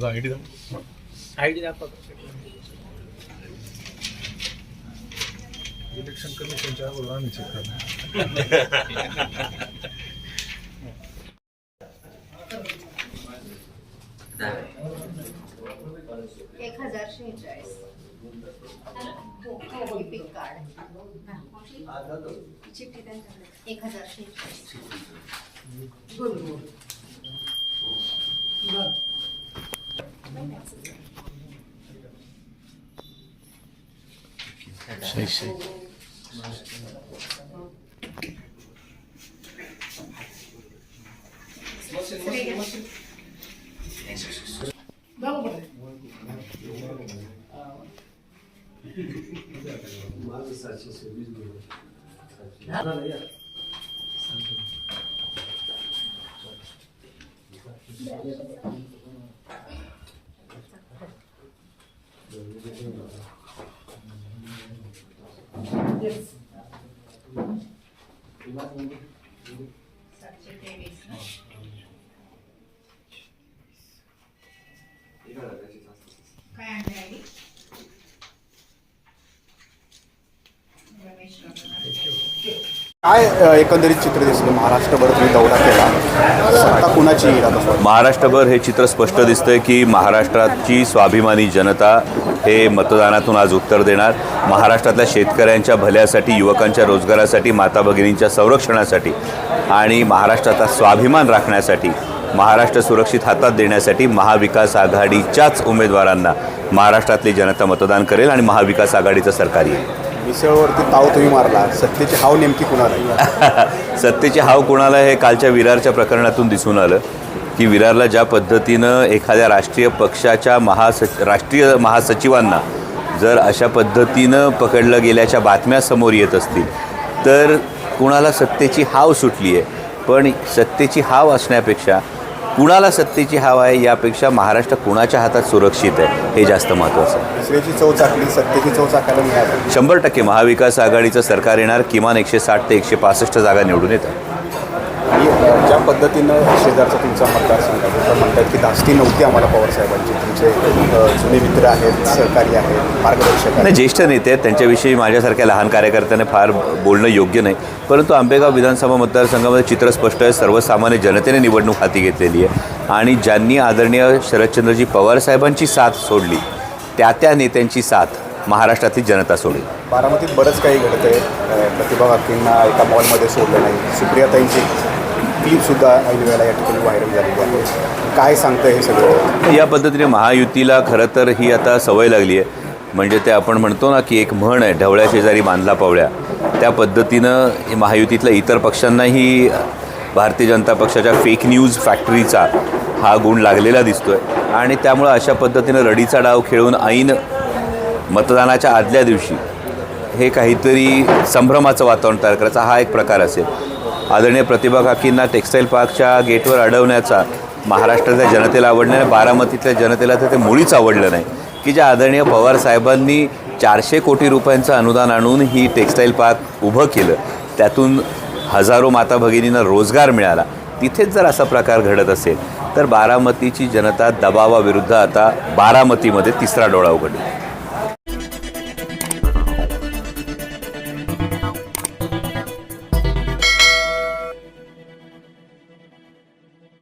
I D दाखव I D दाखवा election कमिशनच्या अगोदर आम्ही चेक करणार एक हजार शेहेचाळीस. पिक कार्ड चिठ्ठी त्यांच्याकडे एक हजार शेहेचाळीस. तेवीस ना? काय आणलं Yes. Kayangari. काय एकंदरीत चित्र दिसलं? महाराष्ट्रभर तुम्ही दौरा केला. सत्ता कुणाची येईल आता? महाराष्ट्रभर हे चित्र स्पष्ट दिसतंय की महाराष्ट्राची स्वाभिमानी जनता हे मतदानातून आज उत्तर देणार. महाराष्ट्रातल्या शेतकऱ्यांच्या भल्यासाठी युवकांच्या रोजगारासाठी माता भगिनींच्या संरक्षणासाठी आणि महाराष्ट्राचा स्वाभिमान राखण्यासाठी महाराष्ट्र सुरक्षित हातात देण्यासाठी महाविकास आघाडीच्याच उमेदवारांना महाराष्ट्रातली जनता मतदान करेल आणि महाविकास आघाडीचं सरकार येईल. मिसळवरती ताव तुम्ही मारला. सत्तेची हाव नेमकी कुणाला सत्तेची सत्तेचे हाव कोणाला हे कालच्या विरारच्या प्रकरणातून दिसून आलं. की विरारला ज्या पद्धतीनं एखाद्या राष्ट्रीय पक्षाच्या महासच राष्ट्रीय महासचिवांना जर अशा पद्धतीनं पकडलं गेल्याच्या बातम्या समोर येत असतील तर कुणाला सत्तेची हाव सुटली आहे पण सत्तेची हाव असण्यापेक्षा कुणाला सत्तेची हाव आहे यापेक्षा महाराष्ट्र कुणाच्या हातात सुरक्षित आहे? हे जास्त महत्त्वाचं आहे. मिसळीची चव चाकली सत्तेची चव चाकायला मिळाली. शंभर टक्के महाविकास आघाडीचं सरकार येणार किमान एकशे साठ ते एकशे पासष्ट जागा निवडून येतात. आणि ज्या पद्धतीनं शेजारचा तुमचा मतदारसंघ आहे तर म्हणतात की धास्ती नव्हती आम्हाला पवारसाहेबांची. तुमचे जुने मित्र आहेत सहकारी आहेत मार्गदर्शक नाही आहेत ज्येष्ठ नेते आहेत त्यांच्याविषयी माझ्यासारख्या लहान कार्यकर्त्यांना फार बोलणं योग्य नाही. परंतु आंबेगाव विधानसभा मतदारसंघामध्ये चित्र स्पष्ट आहे सर्वसामान्य जनतेने निवडणूक हाती घेतलेली आहे. आणि ज्यांनी आदरणीय शरदचंद्रजी पवार साहेबांची साथ सोडली त्या त्या नेत्यांची साथ महाराष्ट्रातली जनता सोडेल. बारामतीत बरंच काही घडतं आहे प्रतिभा काकींना एका मॉलमध्ये सोडलं नाही. सुप्रियाताईंची क्लिपसुद्धा ऐन वेळेला या ठिकाणी व्हायरल झालेली आहे काय सांगतं हे सगळं? या पद्धतीने महायुतीला खरं तर ही आता सवय लागली आहे. म्हणजे ते आपण म्हणतो ना की एक म्हण आहे ढवळ्या शेजारी बांधला पावळ्या त्या पद्धतीनं महायुतीतल्या इतर पक्षांनाही भारतीय जनता पक्षाच्या फेक न्यूज फॅक्टरीचा हा गुण लागलेला दिसतो आहे आणि त्यामुळं अशा पद्धतीनं रडीचा डाव खेळून ऐन मतदानाच्या आदल्या दिवशी हे काहीतरी संभ्रमाचं वातावरण तयार करायचा हा एक प्रकार असेल. आदरणीय प्रतिभा काकींना टेक्स्टाईल पार्कच्या गेटवर अडवण्याचा महाराष्ट्रातल्या जनतेला आवडलं नाही बारामतीतल्या जनतेला तर ते मुळीच आवडलं नाही. की ज्या आदरणीय पवार साहेबांनी चारशे कोटी रुपयांचं अनुदान आणून ही टेक्स्टाईल पार्क उभं केलं त्यातून हजारो माता भगिनींना रोजगार मिळाला. तिथेच जर असा प्रकार घडत असेल तर बारामतीची जनता दबावाविरुद्ध आता बारामतीमध्ये तिसरा डोळा उघडला.